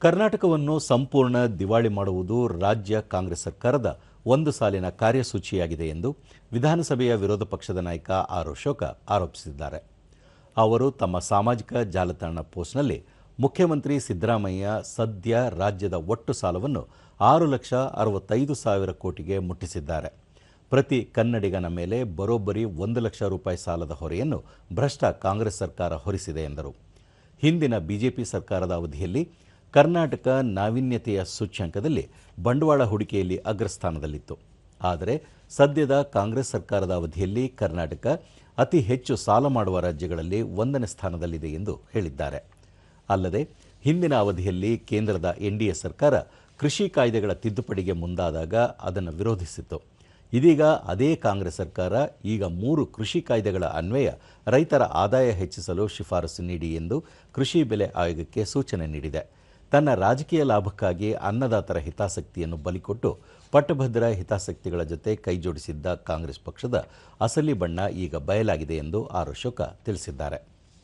ಕರ್ನಾಟಕವನ್ನು ಸಂಪೂರ್ಣ ದಿವಾಳಿ ಮಾಡುವುದು ರಾಜ್ಯ ಕಾಂಗ್ರೆಸ್ ಸರ್ಕಾರದ ಒಂದು ಸಾಲಿನ ಕಾರ್ಯಸೂಚಿಯಾಗಿದೆ ಎಂದು ವಿಧಾನಸಭೆಯ ವಿರೋಧ ಪಕ್ಷದ ನಾಯಕ ಆರ್ ಅಶೋಕ ಆರೋಪಿಸಿದ್ದಾರೆ. ಅವರು ತಮ್ಮ ಸಾಮಾಜಿಕ ಜಾಲತಾಣ ಪೋಸ್ಟ್ನಲ್ಲಿ ಮುಖ್ಯಮಂತ್ರಿ ಸಿದ್ದರಾಮಯ್ಯ ಸದ್ಯ ರಾಜ್ಯದ ಒಟ್ಟು ಸಾಲವನ್ನು ಆರು ಲಕ್ಷ ಅರವತ್ತೈದು ಸಾವಿರ ಕೋಟಿಗೆ ಮುಟ್ಟಿಸಿದ್ದಾರೆ. ಪ್ರತಿ ಕನ್ನಡಿಗನ ಮೇಲೆ ಬರೋಬ್ಬರಿ ಒಂದು ಲಕ್ಷ ರೂಪಾಯಿ ಸಾಲದ ಹೊರೆಯನ್ನು ಭ್ರಷ್ಟ ಕಾಂಗ್ರೆಸ್ ಸರ್ಕಾರ ಹೊರಿಸಿದೆ ಎಂದರು. ಹಿಂದಿನ ಬಿಜೆಪಿ ಸರ್ಕಾರದ ಅವಧಿಯಲ್ಲಿ ಕರ್ನಾಟಕ ನಾವೀನ್ಯತೆಯ ಸೂಚ್ಯಂಕದಲ್ಲಿ ಬಂಡವಾಳ ಹೂಡಿಕೆಯಲ್ಲಿ ಅಗ್ರಸ್ಥಾನದಲ್ಲಿತ್ತು. ಆದರೆ ಸದ್ಯದ ಕಾಂಗ್ರೆಸ್ ಸರ್ಕಾರದ ಅವಧಿಯಲ್ಲಿ ಕರ್ನಾಟಕ ಅತಿ ಹೆಚ್ಚು ಸಾಲ ಮಾಡುವ ರಾಜ್ಯಗಳಲ್ಲಿ ಒಂದನೇ ಸ್ಥಾನದಲ್ಲಿದೆ ಎಂದು ಹೇಳಿದ್ದಾರೆ. ಅಲ್ಲದೆ ಹಿಂದಿನ ಅವಧಿಯಲ್ಲಿ ಕೇಂದ್ರದ ಎನ್ಡಿಎ ಸರ್ಕಾರ ಕೃಷಿ ಕಾಯ್ದೆಗಳ ತಿದ್ದುಪಡಿಗೆ ಮುಂದಾದಾಗ ಅದನ್ನು ವಿರೋಧಿಸಿತ್ತು. ಇದೀಗ ಅದೇ ಕಾಂಗ್ರೆಸ್ ಸರ್ಕಾರ ಈಗ ಮೂರು ಕೃಷಿ ಕಾಯ್ದೆಗಳ ಅನ್ವಯ ರೈತರ ಆದಾಯ ಹೆಚ್ಚಿಸಲು ಶಿಫಾರಸು ನೀಡಿ ಎಂದು ಕೃಷಿ ಬೆಲೆ ಆಯೋಗಕ್ಕೆ ಸೂಚನೆ ನೀಡಿದೆ. ತನ್ನ ರಾಜಕೀಯ ಲಾಭಕ್ಕಾಗಿ ಅನ್ನದಾತರ ಹಿತಾಸಕ್ತಿಯನ್ನು ಬಲಿಕೊಟ್ಟು ಪಟ್ಟಭದ್ರ ಹಿತಾಸಕ್ತಿಗಳ ಜೊತೆ ಕೈಜೋಡಿಸಿದ್ದ ಕಾಂಗ್ರೆಸ್ ಪಕ್ಷದ ಅಸಲಿ ಬಣ್ಣ ಈಗ ಬಯಲಾಗಿದೆ ಎಂದು ಆರ್ ಅಶೋಕ ತಿಳಿಸಿದ್ದಾರೆ.